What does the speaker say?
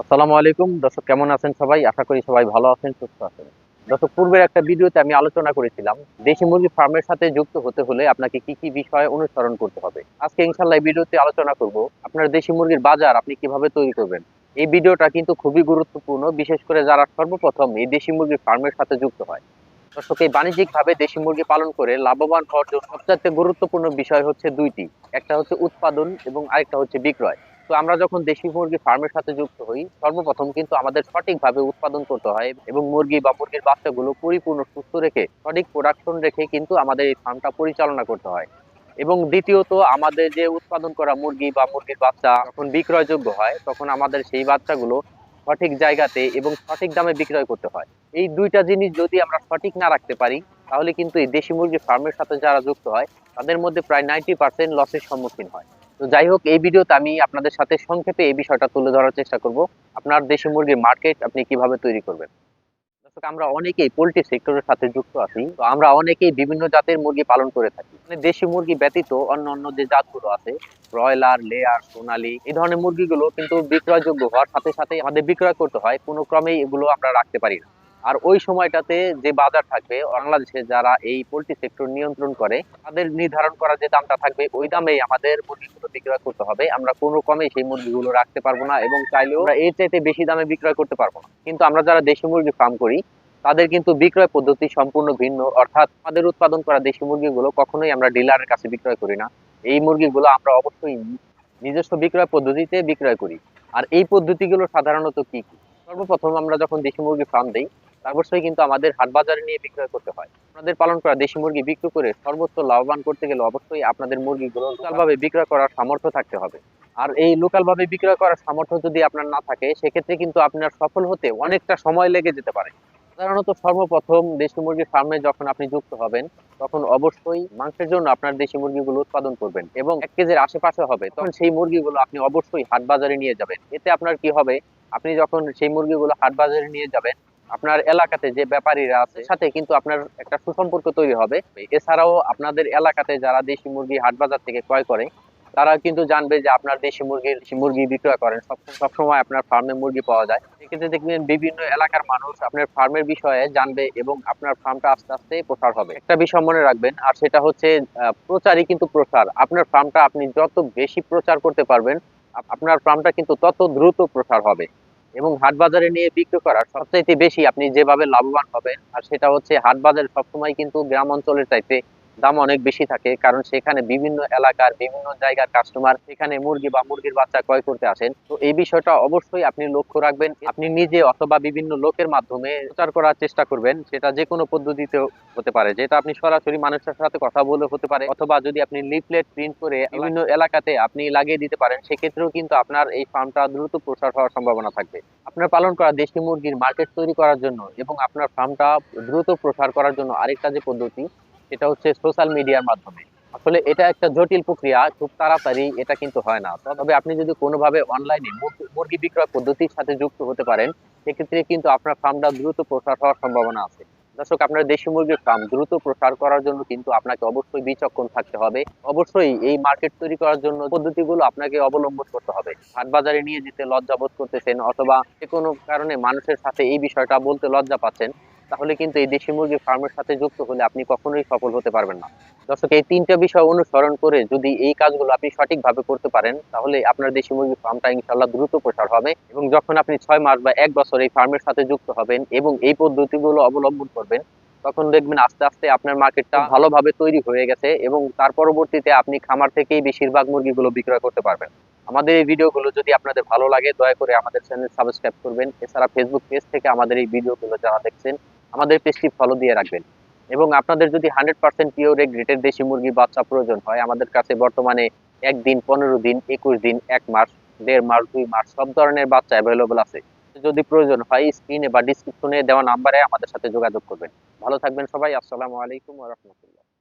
আসসালামু আলাইকুম। দর্শক, কেমন আছেন সবাই? আশা করি সবাই ভালো আছেন, সুস্থ আছেন। দর্শক, পূর্বের একটা ভিডিওতে আমি আলোচনা করেছিলাম, দেশি মুরগি ফার্মের সাথে যুক্ত হতে হলে আপনাকে কি কি বিষয় অনুসরণ করতে হবে। আজকে ইনশাল্লাহ এই ভিডিওতে আলোচনা করব, আপনার দেশি মুরগির বাজার আপনি কীভাবে তৈরি করবেন। এই ভিডিওটা কিন্তু খুবই গুরুত্বপূর্ণ, বিশেষ করে যারা সর্বপ্রথম এই দেশি মুরগির ফার্মের সাথে যুক্ত হয়। দর্শক, এই বাণিজ্যিকভাবে দেশি মুরগি পালন করে লাভবান হওয়ার জন্য সবচেয়ে গুরুত্বপূর্ণ বিষয় হচ্ছে দুইটি। একটা হচ্ছে উৎপাদন এবং আরেকটা হচ্ছে বিক্রয়। তো আমরা যখন দেশি মুরগি ফার্মের সাথে যুক্ত হই, সর্বপ্রথম কিন্তু আমাদের সঠিকভাবে উৎপাদন করতে হয় এবং মুরগি বা মুরগির বাচ্চাগুলো পরিপূর্ণ সুস্থ রেখে, সঠিক প্রোডাকশন রেখে কিন্তু আমাদের এই ফার্মটা পরিচালনা করতে হয়। এবং দ্বিতীয়ত আমাদের যে উৎপাদন করা মুরগি বা মুরগির বাচ্চা যখন বিক্রয়যোগ্য হয়, তখন আমাদের সেই বাচ্চাগুলো সঠিক জায়গাতে এবং সঠিক দামে বিক্রয় করতে হয়। এই দুইটা জিনিস যদি আমরা সঠিক না রাখতে পারি, তাহলে কিন্তু এই দেশি মুরগি ফার্মের সাথে যারা যুক্ত হয়, তাদের মধ্যে প্রায় নাইনটি পার্সেন্ট লসের সম্মুখীন হয়। তো যাই হোক, এই ভিডিওতে আমি আপনাদের সাথে সংক্ষেপে এই বিষয়টা তুলে ধরার চেষ্টা করব। আপনার দেশি মুরগির মার্কেট আপনি কীভাবে তৈরি করবেন? দর্শক, আমরা অনেকেই পোল্ট্রি সেক্টরের সাথে যুক্ত আছি। তো আমরা অনেকেই বিভিন্ন জাতের মুরগি পালন করে থাকি। মানে দেশি মুরগি ব্যতীত অন্য অন্য যে জাতগুলো আছে ব্রয়লার লেয়ার সোনালি, এই ধরনের মুরগিগুলো কিন্তু বিক্রয়যোগ্য হওয়ার সাথে সাথে আমাদের বিক্রয় করতে হয়। কোনো ক্রমেই এগুলো আমরা রাখতে পারি না। আর ওই সময়টাতে যে বাজার থাকবে, বাংলাদেশে যারা এই পোল্ট্রি সেক্টর নিয়ন্ত্রণ করে, তাদের নির্ধারণ করা যে দামটা থাকবে, ওই দামেই আমাদের মুরগিগুলো বিক্রয় করতে হবে। আমরা কোনো কমে সেই মুরগিগুলো রাখতে পারব না এবং চাইলেও এর চাইতে বেশি দামে বিক্রয় করতে পারব না। কিন্তু আমরা যারা দেশি মুরগি ফার্ম করি, তাদের কিন্তু বিক্রয় পদ্ধতি সম্পূর্ণ ভিন্ন। অর্থাৎ আমাদের উৎপাদন করা দেশি মুরগিগুলো কখনোই আমরা ডিলারের কাছে বিক্রয় করি না। এই মুরগিগুলো আমরা অবশ্যই নিজস্ব বিক্রয় পদ্ধতিতে বিক্রয় করি। আর এই পদ্ধতিগুলো সাধারণত কি কি? সর্বপ্রথম আমরা যখন দেশি মুরগি ফার্ম দেই অবশ্যই কিন্তু আমাদের হাট বাজারে নিয়ে বিক্রয় করতে হয়। আপনাদের পালন করা দেশি মুরগি বিক্রি করে সর্বোচ্চ লাভবান করতে গেলে অবশ্যই আপনাদের মুরগিগুলো লোকালভাবে বিক্রয় করার সামর্থ্য থাকতে হবে। আর এই লোকালভাবে বিক্রয় করার সামর্থ্য যদি আপনার না থাকে, সেক্ষেত্রে কিন্তু আপনার সফল হতে অনেকটা সময় লেগে যেতে পারে। সাধারণত সর্বপ্রথম দেশি মুরগির ফার্মে যখন আপনি যুক্ত হবেন, তখন অবশ্যই মাংসের জন্য আপনার দেশি মুরগিগুলো উৎপাদন করবেন এবং এক কেজির আশেপাশে হবে, তখন সেই মুরগিগুলো আপনি অবশ্যই হাট বাজারে নিয়ে যাবেন। এতে আপনার কি হবে? আপনি যখন সেই মুরগিগুলো হাট বাজারে নিয়ে যাবেন আপনার এলাকাতে যে ব্যাপারীরা আছে, সাথে কিন্তু আপনার একটা সুসম্পর্ক তৈরি হবে। এছাড়াও আপনাদের এলাকাতে যারা দেশি মুরগি হাট বাজার থেকে ক্রয় করে, তারা কিন্তু জানবে যে আপনার দেশি মুরগির মুরগি বিক্রয় করেন। সবসময় আপনার ফার্মে মুরগি পাওয়া যায়। সেক্ষেত্রে দেখবেন বিভিন্ন এলাকার মানুষ আপনার ফার্মের বিষয়ে জানবে এবং আপনার ফার্মটা আস্তে আস্তে প্রসার হবে। একটা বিষয় মনে রাখবেন, আর সেটা হচ্ছে প্রচারই কিন্তু প্রসার। আপনার ফার্মটা আপনি যত বেশি প্রচার করতে পারবেন, আপ- আপনার ফার্মটা কিন্তু তত দ্রুত প্রসার হবে। এবং হাট বাজারে নিয়ে বিক্রি করার সবচাইতে বেশি আপনি যেভাবে লাভবান হবেন, আর সেটা হচ্ছে হাট বাজার সবসময় কিন্তু গ্রাম অঞ্চলের চাইতে দাম অনেক বেশি থাকে, কারণ সেখানে বিভিন্ন এলাকার বিভিন্ন জায়গার কাস্টমার সেখানে মুরগি বা মুরগির বাচ্চা ক্রয় করতে আসেন। তো এই বিষয়টা অবশ্যই আপনি লক্ষ্য রাখবেন, আপনি নিজে অথবা বিভিন্ন লোকের মাধ্যমে প্রচার করার চেষ্টা করবেন, সেটা যে কোনো পদ্ধতিতে হতে পারে। যেটা আপনি সরাসরি মানুষের সাথে কথা বলে হতে পারে, অথবা যদি আপনি লিফলেট প্রিন্ট করে বিভিন্ন এলাকাতে আপনি লাগিয়ে দিতে পারেন, সেক্ষেত্রেও কিন্তু আপনার এই ফার্মটা দ্রুত প্রসার হওয়ার সম্ভাবনা থাকবে। আপনার পালন করা দেশি মুরগির মার্কেট তৈরি করার জন্য এবং আপনার ফার্মটা দ্রুত প্রসার করার জন্য আরেকটা যে পদ্ধতি সেটা হচ্ছে সোশ্যাল মিডিয়ার মাধ্যমে। আসলে এটা একটা জটিল প্রক্রিয়া, খুব তাড়াতাড়ি এটা কিন্তু হয় না। তবে আপনি যদি কোনোভাবে অনলাইনে মুরগি বিক্রয় পদ্ধতির সাথে যুক্ত হতে পারেন, সেক্ষেত্রে কিন্তু আপনার ফার্মটা দ্রুত প্রসার হওয়ার সম্ভাবনা আছে। দর্শক, আপনার দেশি মুরগির ফার্ম দ্রুত প্রসার করার জন্য কিন্তু আপনাকে অবশ্যই বিচক্ষণ থাকতে হবে। অবশ্যই এই মার্কেট তৈরি করার জন্য পদ্ধতিগুলো আপনাকে অবলম্বন করতে হবে। হাট বাজারে নিয়ে যেতে লজ্জা বোধ করতেছেন, অথবা যে কোনো কারণে মানুষের সাথে এই বিষয়টা বলতে লজ্জা পাচ্ছেন তাহলে কিন্তু এই দেশি মুরগির ফার্মের সাথে যুক্ত হলে আপনি কখনোই সফল হতে পারবেন না। দর্শক এই তিনটা বিষয় অনুসরণ করে যদি এই কাজগুলো আপনি সঠিকভাবে করতে পারেন তাহলে আপনার দেশি মুরগির ফার্মটা ইনশাল্লাহ দ্রুত প্রসার হবে এবং যখন আপনি ছয় মাস বা এক বছর এই ফার্মের সাথে যুক্ত হবেন এবং এই পদ্ধতিগুলো অবলম্বন করবেন তখন দেখবেন আস্তে আস্তে আপনার মার্কেটটা ভালোভাবে তৈরি হয়ে গেছে এবং তার পরবর্তীতে আপনি খামার থেকেই বেশিরভাগ মুরগিগুলো বিক্রয় করতে পারবেন। আমাদের এই ভিডিওগুলো যদি আপনাদের ভালো লাগে, দয়া করে আমাদের চ্যানেল সাবস্ক্রাইব করবেন। এছাড়া ফেসবুক পেজ থেকে আমাদের এই ভিডিওগুলো যারা দেখছেন, আমাদের পেজটি ফলো দিয়ে রাখবেন। এবং আপনাদের যদি হান্ড্রেড পার্সেন্ট পিওর গ্রেটের দেশি মুরগি বাচ্চা প্রয়োজন হয়, আমাদের কাছে বর্তমানে একদিন, পনেরো দিন, একুশ দিন, এক মাস, দেড় মাস, দুই মাস, সব ধরনের বাচ্চা অ্যাভেলেবল আছে। যদি প্রয়োজন হয় স্ক্রিনে বা ডিসক্রিপশনে দেওয়া নাম্বারে আমাদের সাথে যোগাযোগ করবেন। ভালো থাকবেন সবাই, আসসালামু আলাইকুম রহমতুল্লাহ।